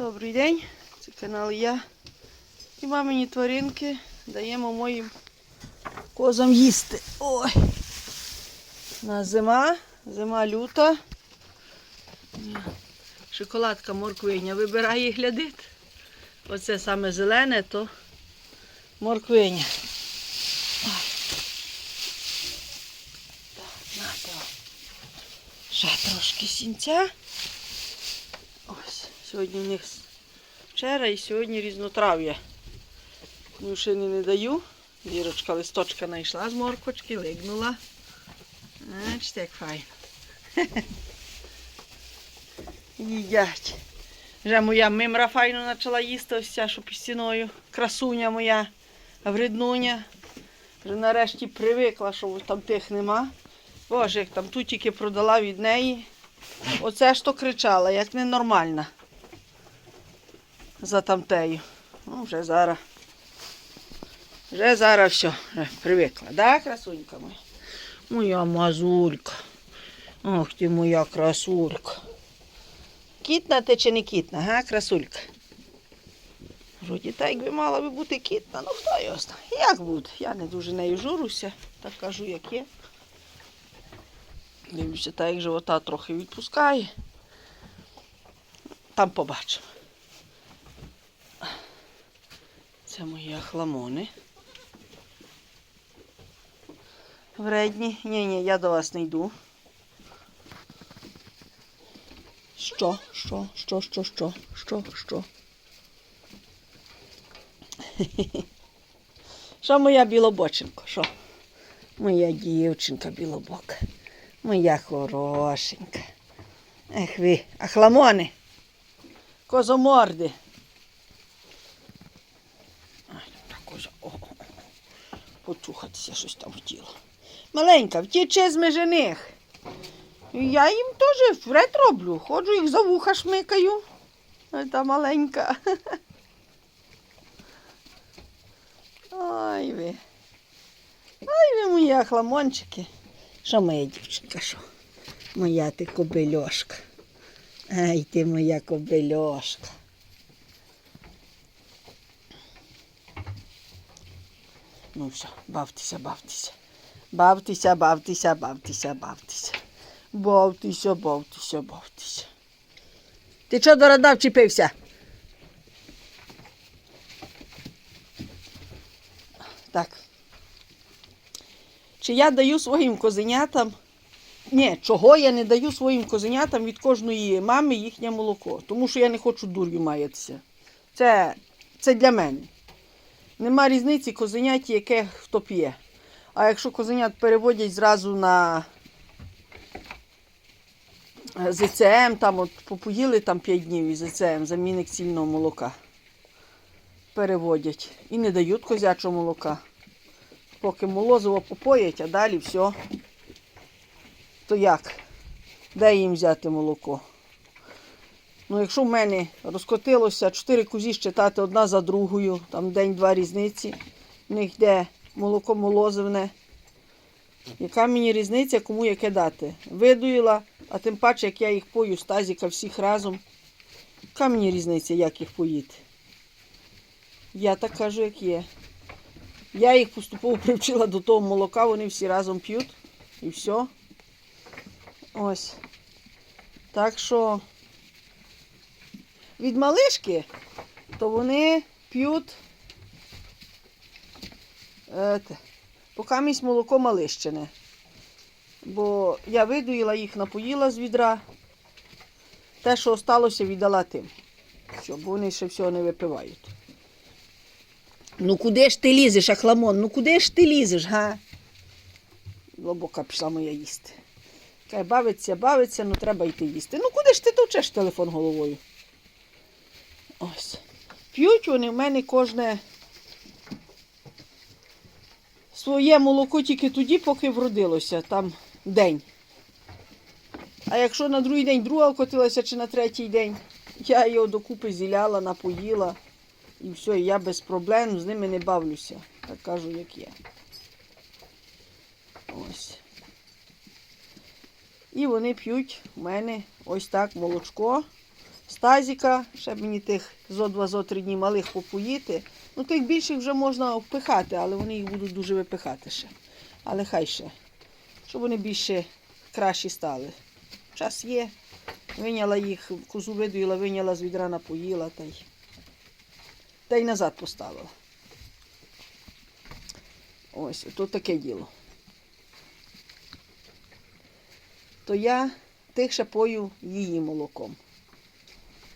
Добрий день, це канал я. І мамині тваринки даємо моїм козам їсти. Ой. На зима, зима люта. Шоколадка морквиня вибирає і глядить. Оце саме зелене, то морквиня. Ще трошки сінця. Сьогодні в них вчора і сьогодні різнотрав'я. Нюшини не даю. Вірочка листочка знайшла з морквочки, лигнула. Бачите, як файно. Їдять. Вже моя мимра файно почала їсти, ось ця, що під стіною. Красуня моя, вреднуня. Вже нарешті привикла, що там тих нема. Боже, як там ту тільки продала від неї. Оце ж то кричала, як ненормальна. За тамтею. Ну, вже зараз. Вже зараз все, вже привикла. Да, красунька моя? Моя мазулька. Ох ти моя красулька. Кітна ти чи не кітна, га, красулька? Вроді так якби мала би бути кітна, ну хто його знає. Як буде? Я не дуже нею журуся, так кажу, як є. Дивлюся, так як живота трохи відпускає. Там побачимо. Це мої ахламони. Вредні. Ні, ні, я до вас не йду. Що? Що? Що, що, що? Що, що? Що моя білобоченко? Що? Моя дівчинка білобока. Моя хорошенька. Ех ви, ахламони. Козоморди. Ай, та коза. О, о, о. Почухатися щось там хотіло. Маленька, втічи з межених. Я їм теж вред роблю. Ходжу їх за вуха шмикаю. Та маленька. Ой ви. Ой ви мої ахламончики. Що моя дівчинка, що? Моя ти кобельошка. Ай ти моя кобельошка. Ну все, бавтеся, бавтеся. Бавтеся, бавтеся, бавтеся, бавтеся. Бавтеся, бавтеся, бавтеся. Ти чого до рада вчепився? Так. Чи я даю своїм козенятам? Ні, чого я не даю своїм козенятам від кожної мами їхнє молоко. Тому що я не хочу дур'ю маятися. Це, це для мене. Нема різниці козеняті, яке хто п'є. А якщо козенят переводять зразу на е, ЗЦМ, там от попоїли там 5 днів із ЗЦМ, замінник цільного молока. Переводять. І не дають козячого молока. Поки молозиво попоять, а далі все. То як? Де їм взяти молоко? Ну, якщо в мене розкотилося чотири кузі читати одна за другою, там день-два різниці, в них йде молоко молозивне. Яка мені різниця, кому яке дати? Видуїла, а тим паче, як я їх пою з тазіка всіх разом. Яка мені різниця, як їх поїти? Я так кажу, як є. Я їх поступово привчила до того молока, вони всі разом п'ють і все. Ось. Так що від малишки, то вони п'ють е, місь молоко малищене. Бо я видуїла їх, напоїла з відра. Те, що осталося, віддала тим. Щоб вони ще всього не випивають. Ну куди ж ти лізеш, Ахламон? Ну куди ж ти лізеш, га? Глибока пішла моя їсти. Кай бавиться, бавиться, ну треба йти їсти. Ну куди ж ти товчеш телефон головою? Ось. П'ють вони в мене кожне своє молоко тільки тоді, поки вродилося, там день. А якщо на другий день друга окотилася чи на третій день, я його докупи зіляла, напоїла. І все, я без проблем з ними не бавлюся. Так кажу, як є. Ось. І вони п'ють у мене ось так молочко тазіка, ще мені тих зо два зо три дні малих попоїти. Ну, тих більших вже можна впихати, але вони їх будуть дуже випихати ще. Але хай ще. Щоб вони більше кращі стали. Час є. Виняла їх, козу видоїла, виняла з відра напоїла та й, та й назад поставила. Ось, то таке діло. То я тих пою її молоком.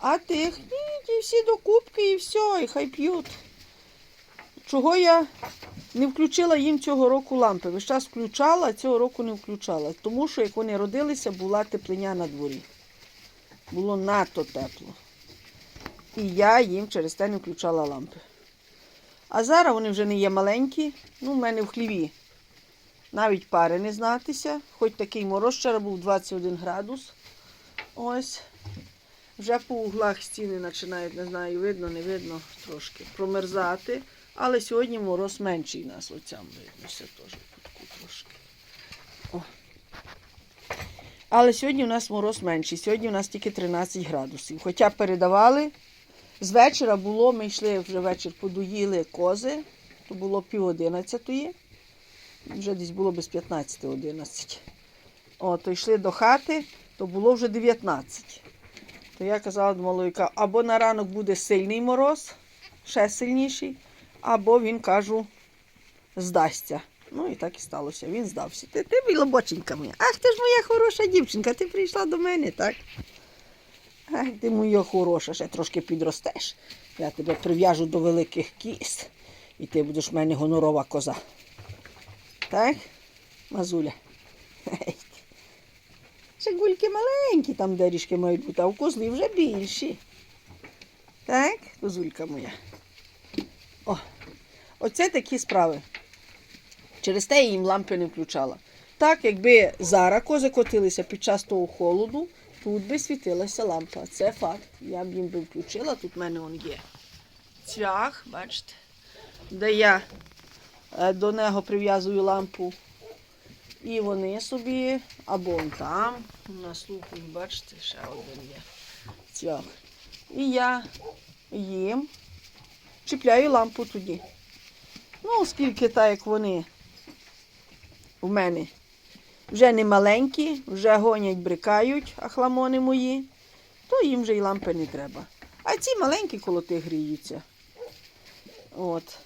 А тих ті всі до кубки і все, і хай п'ють. Чого я не включила їм цього року лампи? Весь час включала, а цього року не включала. Тому що як вони родилися, була теплиня на дворі. Було надто тепло. І я їм через те не включала лампи. А зараз вони вже не є маленькі. Ну, в мене в хліві навіть пари не знатися. Хоч такий мороз вчора був 21 градус. Ось. Вже по углах стіни починають, не знаю, видно, не видно трошки промерзати. Але сьогодні мороз менший нас. Оцям видно, все теж кутку трошки. О. Але сьогодні у нас мороз менший. Сьогодні у нас тільки 13 градусів. Хоча передавали, з вечора було, ми йшли вже вечір, подоїли кози, то було пів одинадцятої. Вже десь було без 15-11. О, то йшли до хати, то було вже 19. То я казала до малойка, або на ранок буде сильний мороз, ще сильніший, або він, кажу, здасться. Ну і так і сталося. Він здався. Ти, ти білобоченька моя. Ах, ти ж моя хороша дівчинка, ти прийшла до мене, так? Ах, ти моя хороша, ще трошки підростеш. Я тебе прив'яжу до великих кіз, і ти будеш в мене гонорова коза. Так, Мазуля? Ще гульки маленькі там деріжки мають бути, а у козли вже більші. Так, козулька моя. О, оце такі справи. Через те я їм лампи не включала. Так, якби зараз кози котилися під час того холоду, тут би світилася лампа. Це факт. Я б їм би включила, тут в мене он є. Цвях, бачите, де я е, до нього прив'язую лампу. І вони собі, або он там, наслухають, бачите, ще один є цвях. І я їм чіпляю лампу тоді. Ну, оскільки так, як вони в мене вже не маленькі, вже гонять, брикають ахламони мої, то їм вже й лампи не треба. А ці маленькі колоти гріються. От.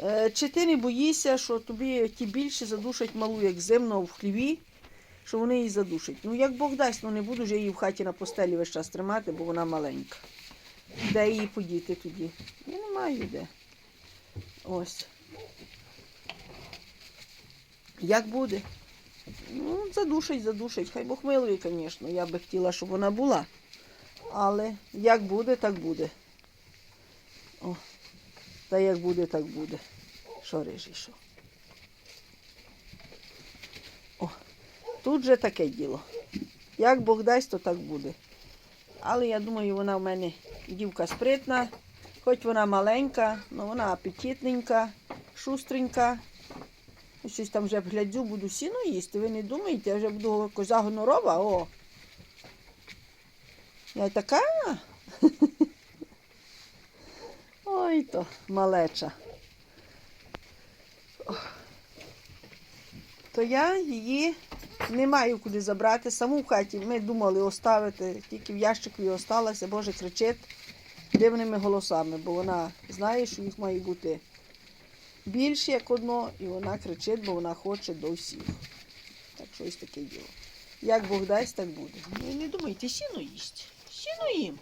Е, Чи ти не боїшся, що тобі ті більше задушать малу, як зимно в хліві, що вони її задушать? Ну, як Бог дасть, ну не буду ж я її в хаті на постелі весь час тримати, бо вона маленька. Де її подіти тоді? Я не маю де. Ось. Як буде? Ну, задушить, задушить. Хай Бог милує, звісно. Я би хотіла, щоб вона була. Але як буде, так буде. О. Та як буде, так буде. Що рижий, що? О, тут же таке діло. Як Бог дасть, то так буде. Але я думаю, вона в мене дівка спритна, хоч вона маленька, але вона апетитненька, шустренька. Щось там вже глядзю, буду сіно їсти. Ви не думаєте, я вже буду коза гонорова, о. Я така. Ой то малеча. То я її не маю куди забрати. Саму в хаті ми думали оставити, тільки в ящику її осталася, Боже, кричить дивними голосами, бо вона знає, що їх має бути більше, як одно, і вона кричить, бо вона хоче до всіх. Так що ось таке діло. Як Бог дасть, так буде. Ну, не думайте, сіно їсть. Сіно їм.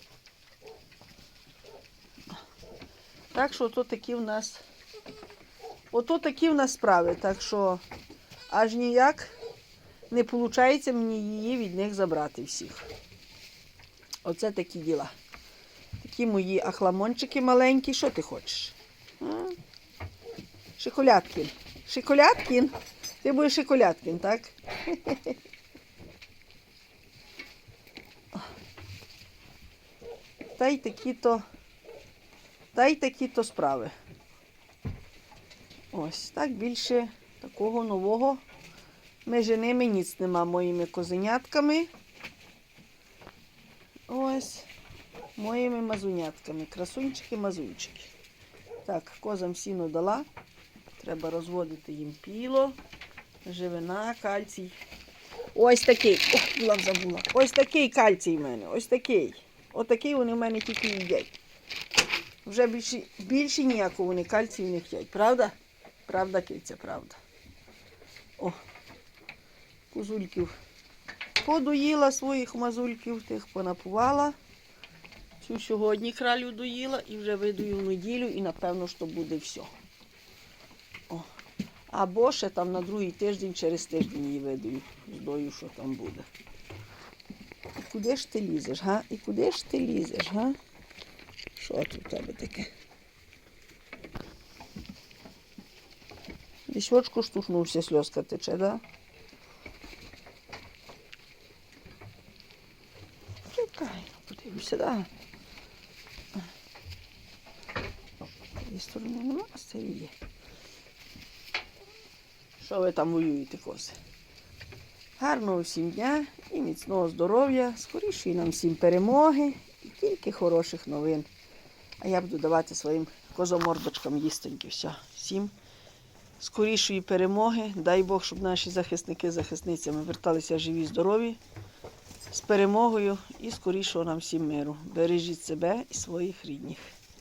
Так що ото такі в нас. Ото такі в нас справи. Так що аж ніяк не виходить мені її від них забрати всіх. Оце такі діла. Такі мої ахламончики маленькі. Що ти хочеш? Шиколяткін. Шиколяткін? Ти будеш Шиколяткін, так? Та й такі-то. Та й такі-то справи. Ось так більше такого нового. Між ними ніц нема моїми козенятками. Ось. моїми мазунятками. Красунчики, мазунчики. Так, козам сіно дала. Треба розводити їм піло, живина, кальцій. Ось такий. Ох, була забула. Ось такий кальцій в мене. Ось такий. Отакий вони в мене тільки їдять. Вже більше, більше ніякого вони кальцію не їдять. Правда? Правда, киця, правда. О, козульків подоїла своїх мазульків, тих понапувала. Цю сьогодні кралю доїла і вже видаю в неділю, і напевно, що буде все. О. Або ще там на другий тиждень, через тиждень її видаю. Здою, що там буде. І куди ж ти лізеш, га? І куди ж ти лізеш, га? Що тут у тебе таке? Десь очко штухнувся, сльозка тече, да? Чекай, подивимося, да? З сторони нема, а цієї є. Що ви там воюєте, кози? Гарного всім дня і міцного здоров'я, скорішої нам всім перемоги і тільки хороших новин. А я буду давати своїм козомордочкам їстеньки. Все. Всім скорішої перемоги. Дай Бог, щоб наші захисники захисницями верталися живі, здорові, з перемогою і скорішого нам всім миру. Бережіть себе і своїх рідних.